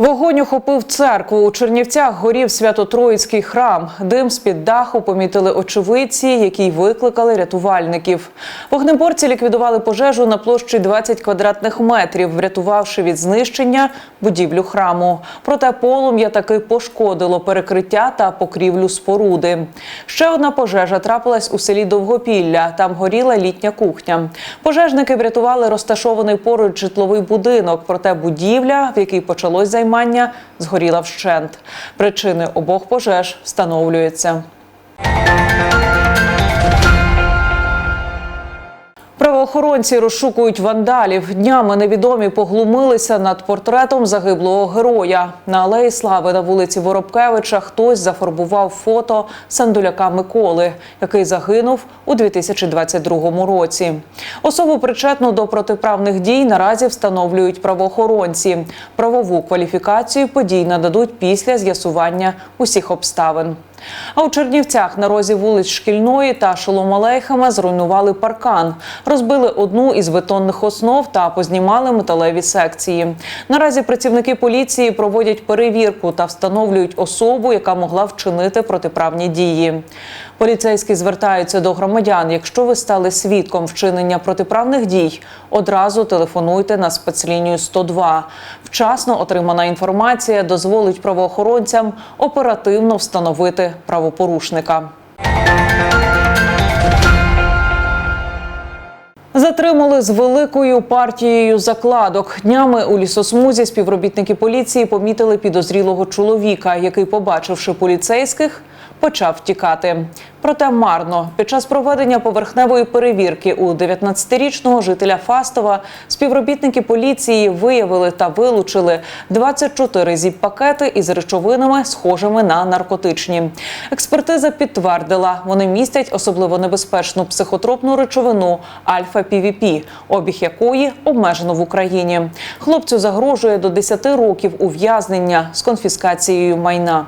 Вогонь охопив церкву. У Чернівцях горів Свято-Троїцький храм. Дим з-під даху помітили очевидці, які викликали рятувальників. Вогнеборці ліквідували пожежу на площі 20 квадратних метрів, врятувавши від знищення будівлю храму. Проте полум'я таки пошкодило перекриття та покрівлю споруди. Ще одна пожежа трапилась у селі Довгопілля. Там горіла літня кухня. Пожежники врятували розташований поруч житловий будинок. Проте будівля, в якій почалось займання, згоріла вщент. Причини обох пожеж встановлюються. Правоохоронці розшукують вандалів. Днями невідомі поглумилися над портретом загиблого героя. На алеї Слави на вулиці Воробкевича хтось зафарбував фото Сандуляка Миколи, який загинув у 2022 році. Особу причетну до протиправних дій наразі встановлюють правоохоронці. Правову кваліфікацію подій нададуть після з'ясування усіх обставин. А у Чернівцях на розі вулиць Шкільної та Шоломалейхама зруйнували паркан, розбили одну із бетонних основ та познімали металеві секції. Наразі працівники поліції проводять перевірку та встановлюють особу, яка могла вчинити протиправні дії. Поліцейські звертаються до громадян. Якщо ви стали свідком вчинення протиправних дій, одразу телефонуйте на спецлінію 102. Вчасно отримана інформація дозволить правоохоронцям оперативно встановити правопорушника. Затримали з великою партією закладок. Днями у лісосмузі співробітники поліції помітили підозрілого чоловіка, який, побачивши поліцейських, почав втікати. Проте марно під час проведення поверхневої перевірки у 19-річного жителя Фастова співробітники поліції виявили та вилучили 24 зіп-пакети із речовинами, схожими на наркотичні. Експертиза підтвердила, вони містять особливо небезпечну психотропну речовину альфа-півіпі, обіг якої обмежено в Україні. Хлопцю загрожує до 10 років ув'язнення з конфіскацією майна.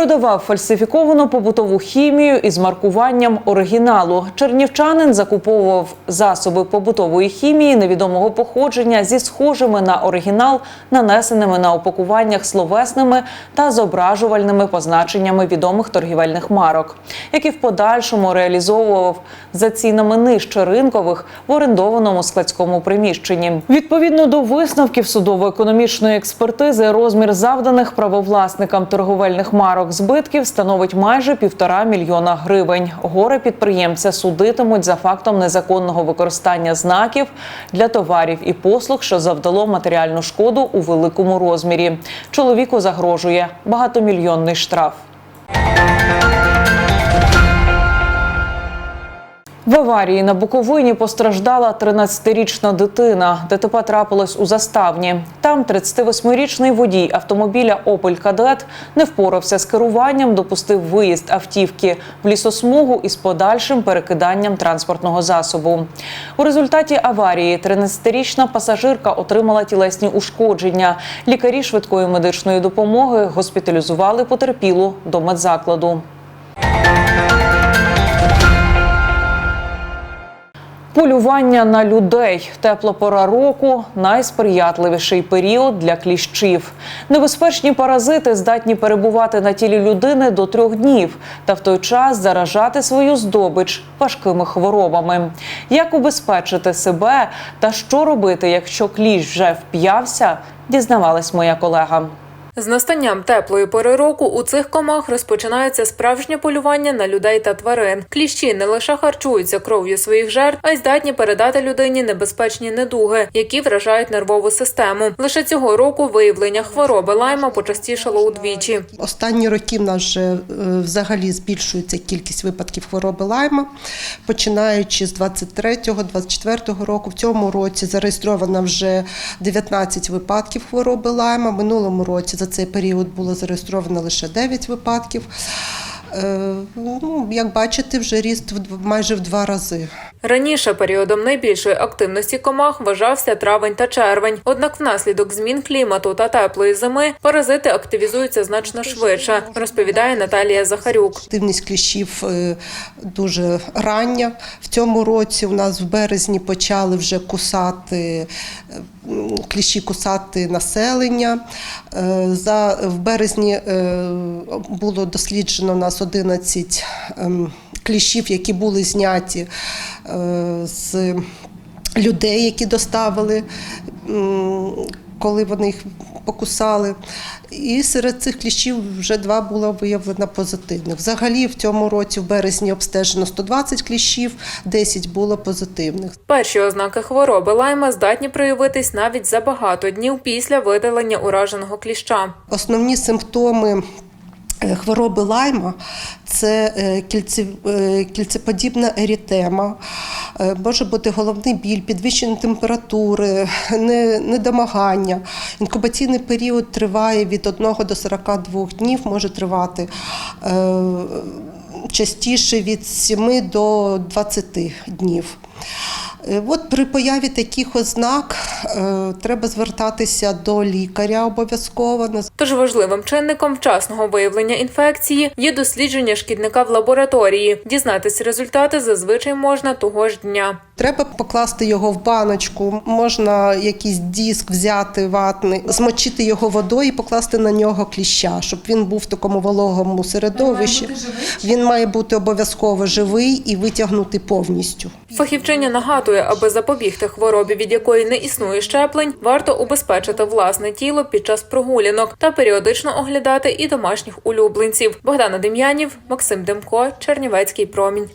Продавав фальсифіковану побутову хімію із маркуванням оригіналу. Чернівчанин закуповував засоби побутової хімії невідомого походження зі схожими на оригінал, нанесеними на упакуваннях словесними та зображувальними позначеннями відомих торгівельних марок, які в подальшому реалізовував за цінами нижче ринкових в орендованому складському приміщенні. Відповідно до висновків судово-економічної експертизи, розмір завданих правовласникам торговельних марок збитків становить майже півтора мільйона гривень. Горе підприємця судитимуть за фактом незаконного використання знаків для товарів і послуг, що завдало матеріальну шкоду у великому розмірі. Чоловіку загрожує багатомільйонний штраф. В аварії на Буковині постраждала 13-річна дитина. ДТП трапилось у заставні. Там 38-річний водій автомобіля Опель Кадет не впорався з керуванням, допустив виїзд автівки в лісосмугу із подальшим перекиданням транспортного засобу. У результаті аварії 13-річна пасажирка отримала тілесні ушкодження. Лікарі швидкої медичної допомоги госпіталізували потерпілу до медзакладу. Полювання на людей. Тепла пора року найсприятливіший період для кліщів. Небезпечні паразити здатні перебувати на тілі людини до трьох днів та в той час заражати свою здобич важкими хворобами. Як убезпечити себе та що робити, якщо кліщ вже вп'явся, дізнавалась моя колега. З настанням теплої пори року у цих комах розпочинається справжнє полювання на людей та тварин. Кліщі не лише харчуються кров'ю своїх жертв, а й здатні передати людині небезпечні недуги, які вражають нервову систему. Лише цього року виявлення хвороби лайма почастішало удвічі. Останні роки в нас вже е, взагалі збільшується кількість випадків хвороби лайма. Починаючи з 23-24 року, в цьому році зареєстровано вже 19 випадків хвороби лайма. Минулому році за цей період було зареєстровано лише 9 випадків. Е, Ну, як бачите, вже ріст майже в два рази. Раніше періодом найбільшої активності комах вважався травень та червень. Однак внаслідок змін клімату та теплої зими паразити активізуються значно швидше, розповідає Наталія Захарюк. Активність кліщів е, дуже рання. В цьому році у нас в березні почали вже кусати е, кліщі кусати населення. Е, За в березні було досліджено нас 11 кліщів, які були зняті е, з людей, які доставили, коли вони їх покусали. І серед цих кліщів вже два було виявлено позитивних. Взагалі в цьому році в березні обстежено 120 кліщів, 10 було позитивних. Перші ознаки хвороби лайма здатні проявитись навіть за багато днів після видалення ураженого кліща. Основні симптоми хвороби лайма це е, е, кільцеподібна ерітема, е, може бути головний біль, підвищення температури, недомагання. Інкубаційний період триває від 1 до 42 днів, може тривати. е, Частіше від 7 до 20 днів. Е, От при появі таких ознак е, треба звертатися до лікаря обов'язково. Тож важливим чинником вчасного виявлення інфекції є дослідження шкідника в лабораторії. Дізнатись результати зазвичай можна того ж дня. Треба покласти його в баночку, можна якийсь диск взяти ватний, змочити його водою і покласти на нього кліща, щоб він був в такому вологому середовищі. Він має бути обов'язково живий і витягнути повністю. Фахівчиня нагадує, аби запобігти хворобі, від якої не існує щеплень, варто убезпечити власне тіло під час прогулянок та періодично оглядати і домашніх улюбленців. Богдана Дем'янів, Максим Демко, Чернівецький промінь.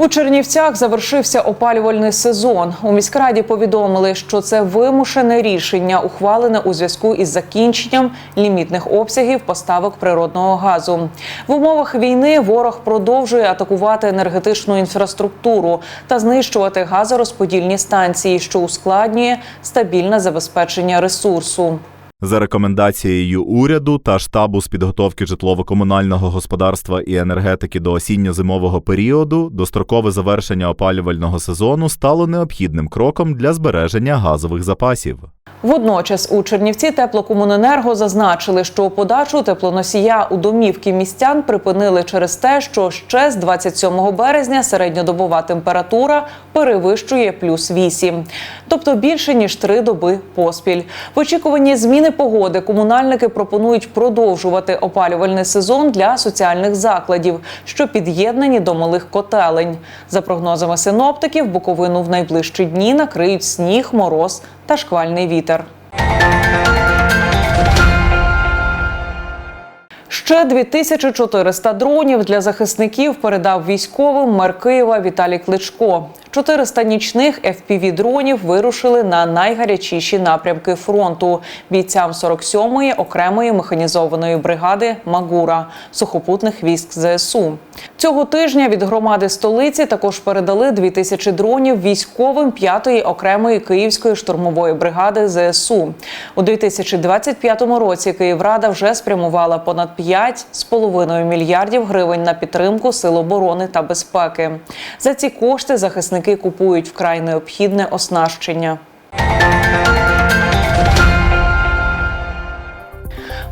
У Чернівцях завершився опалювальний сезон. У міськраді повідомили, що це вимушене рішення, ухвалене у зв'язку із закінченням лімітних обсягів поставок природного газу. В умовах війни ворог продовжує атакувати енергетичну інфраструктуру та знищувати газорозподільні станції, що ускладнює стабільне забезпечення ресурсу. За рекомендацією уряду та штабу з підготовки житлово-комунального господарства і енергетики до осінньо-зимового періоду дострокове завершення опалювального сезону стало необхідним кроком для збереження газових запасів. Водночас у Чернівці теплокомуненерго зазначили, що подачу теплоносія у домівки містян припинили через те, що ще з 27 березня середньодобова температура перевищує плюс 8, тобто більше ніж три доби поспіль. В очікуванні зміни погоди комунальники пропонують продовжувати опалювальний сезон для соціальних закладів, що під'єднані до малих котелень. За прогнозами синоптиків, Буковину в найближчі дні накриють сніг, мороз та шквальний вітер. Ще 2400 дронів для захисників передав військовим мер Києва Віталій Кличко. 400 нічних fpv дронів вирушили на найгарячіші напрямки фронту бійцям 47-ї окремої механізованої бригади Магура сухопутних військ ЗСУ. Цього тижня від громади столиці також передали 2000 дронів військовим 5-ї окремої київської штурмової бригади ЗСУ. У 2025 році Київрада вже спрямувала понад 5,5 мільярдів гривень на підтримку сил оборони та безпеки. За ці кошти захисники купують вкрай необхідне оснащення.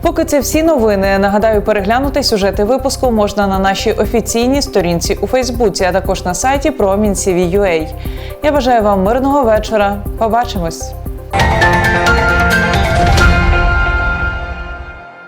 Поки це всі новини. Нагадаю, переглянути сюжети випуску можна на нашій офіційній сторінці у Фейсбуці, а також на сайті Промінь.CVUA. Я бажаю вам мирного вечора. Побачимось.